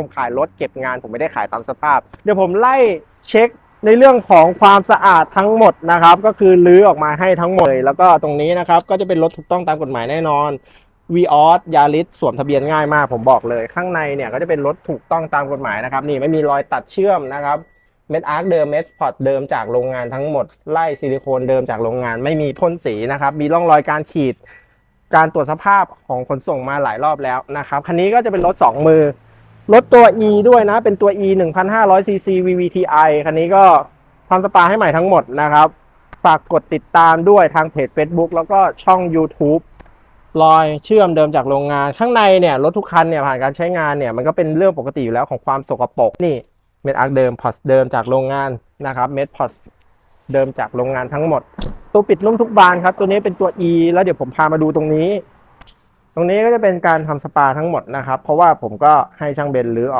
ผมขายรถเก็บงาน ผมไม่ได้ขายตามสภาพ เดี๋ยวผมไล่เช็คในเรื่องของความสะอาดทั้งหมดนะครับ ก็คือรื้อออกมาให้ทั้งหมดเลยแล้วก็ตรงนี้นะครับ ก็จะเป็นรถถูกต้องตามกฎหมายแน่นอนวีออสยาริสสวมทะเบียนง่ายมาก ผมบอกเลย ข้างในเนี่ยก็จะเป็นรถถูกต้องตามกฎหมายนะครับ นี่ไม่มีรอยตัดเชื่อมนะครับเม็ดอาร์คเดิมเม็ดสปอตเดิมจากโรงงานทั้งหมดไล่ซิลิโคนเดิมจากโรงงานไม่มีพ่นสีนะครับ มีร่องรอยการขีด การตรวจสภาพของขนส่งมาหลายรอบแล้วนะครับคันนี้ก็จะเป็นรถ 2 มือ รถตัว E ด้วยนะ เป็นตัว E 1,500 cc VVTi คันนี้ก็ทำสปาให้ใหม่ทั้งหมดนะครับ ฝากกดติดตามด้วยทางเพจ Facebook แล้วก็ช่อง YouTube รอยเชื่อมเดิมจากโรงงาน ข้างในเนี่ยรถทุกคันเนี่ยผ่านการใช้งานเนี่ยมันก็เป็นเรื่องปกติอยู่แล้วของความสกปรกนี่เม็ดอาร์คเดิมพอสเดิมจากโรงงานนะครับเม็ดพอสเดิมจากโรงงานทั้งหมด ตัวปิดนุ่มทุกบานครับ ตัวนี้เป็นตัว E แล้วเดี๋ยวผมพามาดูตรงนี้ ตรงนี้ก็จะเป็นการทำสปาทั้งหมดนะครับเพราะว่าผมก็ให้ช่างเบนรื้อออก